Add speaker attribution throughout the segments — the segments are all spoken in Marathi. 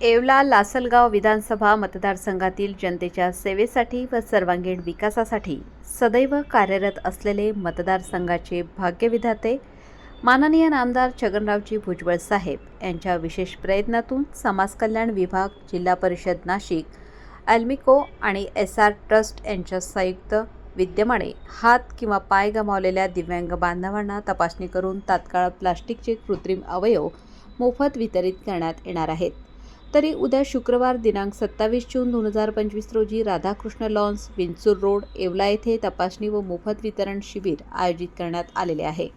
Speaker 1: येवला लासलगाव विधानसभा मतदारसंघातील जनतेच्या सेवेसाठी व सर्वांगीण विकासासाठी सदैव कार्यरत असलेले मतदारसंघाचे भाग्यविधाते माननीय नामदार छगनरावजी भुजबळ साहेब यांच्या विशेष प्रयत्नातून समाज कल्याण विभाग जिल्हा परिषद नाशिक अल्मिको आणि एस आर ट्रस्ट यांच्या संयुक्त विद्यमाने हात किंवा पाय गमावलेल्या दिव्यांग बांधवांना तपासणी करून तात्काळ प्लास्टिकचे कृत्रिम अवयव मोफत वितरित करण्यात येणार आहेत. तरी उद्या शुक्रवार दिनांक सत्तावीस जून दोन हजार पंचवीस रोजी राधाकृष्ण लॉन्स विंचूर रोड येवला येथे तपासणी व मोफत वितरण शिबिर आयोजित करण्यात आलेले आहे.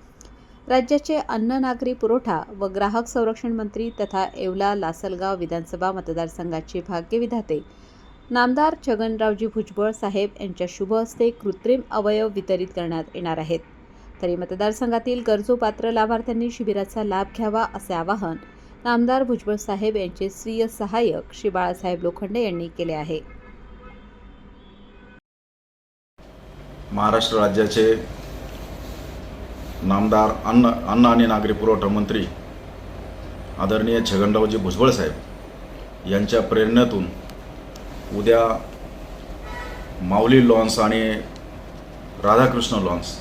Speaker 1: राज्याचे अन्न नागरी पुरवठा व ग्राहक संरक्षण मंत्री तथा येवला लासलगाव विधानसभा मतदारसंघाचे भाग्यविधाते नामदार छगनरावजी भुजबळ साहेब यांच्या शुभ हस्ते कृत्रिम अवयव वितरित करण्यात येणार आहेत. तरी मतदारसंघातील गरजू पात्र लाभार्थ्यांनी शिबिराचा लाभ घ्यावा असे आवाहन नामदार भुजबळ साहेब यांचे स्वीय सहाय्यक श्री बाळासाहेब लोखंडे यांनी केले आहे.
Speaker 2: महाराष्ट्र राज्याचे नामदार अन्न अन्न आणि नागरी पुरवठा मंत्री आदरणीय छगनरावजी भुजबळ साहेब यांच्या प्रेरणेतून उद्या माऊली लॉन्स आणि राधाकृष्ण लॉन्स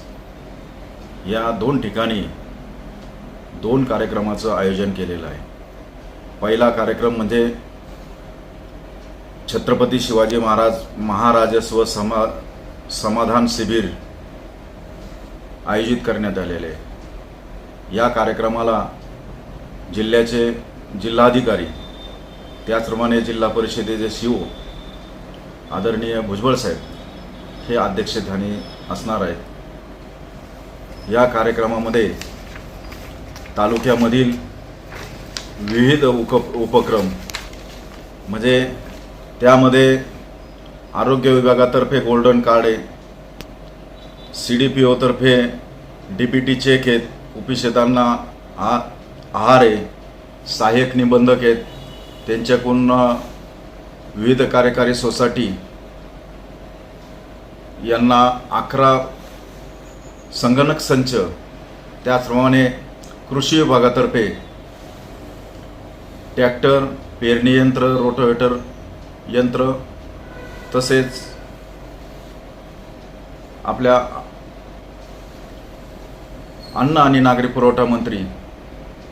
Speaker 2: या दोन ठिकाणी दोन कार्यक्रमाचं आयोजन केलेलं आहे. पहिला कार्यक्रम म्हणजे छत्रपती शिवाजी महाराज महाराजस्व समा समाधान शिबिर आयोजित करण्यात आलेले या कार्यक्रमाला जिल्ह्याचे जिल्हाधिकारी त्याचप्रमाणे जिल्हा परिषदेचे शिव आदरणीय भुजबळ साहेब हे अध्यक्षस्थानी असणार आहेत. या कार्यक्रमामध्ये तालुक्यामधील विविध उप उपक्रम. म्हणजे त्यामध्ये आरोग्य विभागातर्फे गोल्डन कार्ड आहे. सी डी पी ओतर्फे डी पी टी चेक आहेत. कुपिशेतांना आ आहार आहे. सहाय्यक निबंधक आहेत. त्यांच्याकडून विविध कार्यकारी सोसायटी यांना अकरा संगणक संच त्याचप्रमाणे कृषी विभागातर्फे टॅक्टर पेरणी यंत्र रोटोवेटर यंत्र तसेच आपल्या अन्न आणि नागरी पुरवठा मंत्री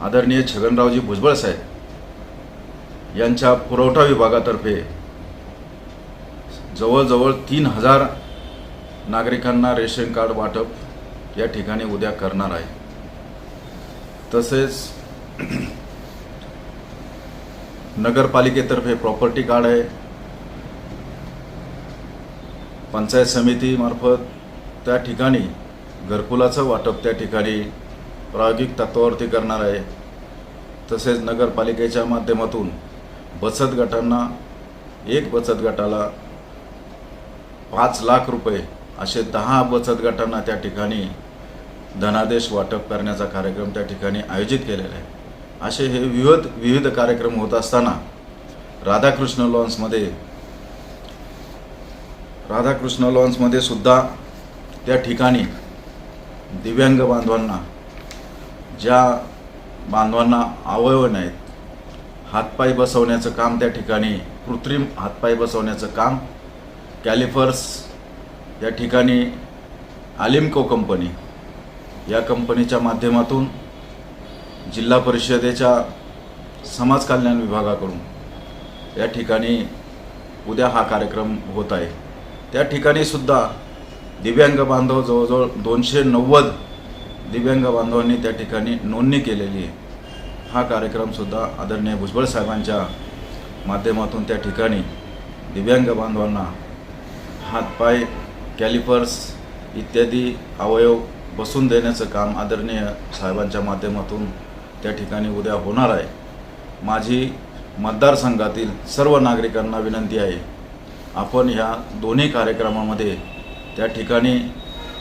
Speaker 2: आदरणीय छगनरावजी भुजबळ साहेब यांच्या पुरवठा विभागातर्फे जवळजवळ तीन हजार नागरिकांना रेशन कार्ड वाटप या ठिकाणी उद्या करणार आहे. तसेच नगरपालिकेतर्फे प्रॉपर्टी कार्ड आहे. पंचायत समितीमार्फत त्या ठिकाणी घरकुलाचं वाटप त्या ठिकाणी प्रायोगिक तत्वावरती करणार आहे. तसेच नगरपालिकेच्या माध्यमातून बचत गटांना एक बचत गटाला पाच लाख रुपये असे दहा बचत गटांना त्या ठिकाणी धनादेश वाटप करण्याचा कार्यक्रम त्या ठिकाणी आयोजित केलेला आहे. असे हे विविध विविध कार्यक्रम होत असताना राधाकृष्ण लॉन्समध्ये राधाकृष्ण लॉन्समध्ये सुद्धा त्या ठिकाणी दिव्यांग बांधवांना ज्या बांधवांना अवयव नाहीत हातपाय बसवण्याचं काम त्या ठिकाणी कृत्रिम हातपाय बसवण्याचं काम कॅलिफर्स या ठिकाणी आलिमको कंपनी या कंपनीच्या माध्यमातून जिल्हा परिषदेच्या समाज कल्याण विभागाकडून या ठिकाणी उद्या हा कार्यक्रम होत आहे. त्या ठिकाणी सुद्धा दिव्यांग बांधव जवळजवळ दोनशे नव्वद दिव्यांग बांधवांनी त्या ठिकाणी नोंदणी केलेली आहे. हा कार्यक्रमसुद्धा आदरणीय भुजबळ साहेबांच्या माध्यमातून त्या ठिकाणी दिव्यांग बांधवांना हातपाय कॅलिपर्स इत्यादी अवयव बसून देण्याचं काम आदरणीय साहेबांच्या माध्यमातून त्या ठिकाणी उद्या होणार आहे. माझी मतदारसंघातील सर्व नागरिकांना विनंती आहे आपण ह्या दोन्ही कार्यक्रमामध्ये त्या ठिकाणी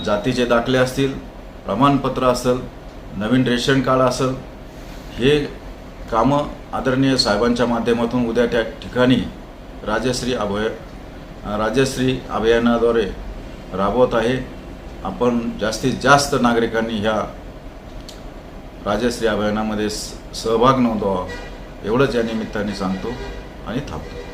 Speaker 2: जातीचे दाखले असतील प्रमाणपत्र असेल नवीन रेशन कार्ड असेल हे कामं आदरणीय साहेबांच्या माध्यमातून उद्या त्या ठिकाणी राजश्री अभय राजश्री अभियानाद्वारे राबवत आहे. आपण जास्तीत जास्त नागरिकांनी ह्या राजश्री अभियानामध्ये स- सहभाग नोंदवा एवढंच या निमित्ताने सांगतो आणि थांबतो.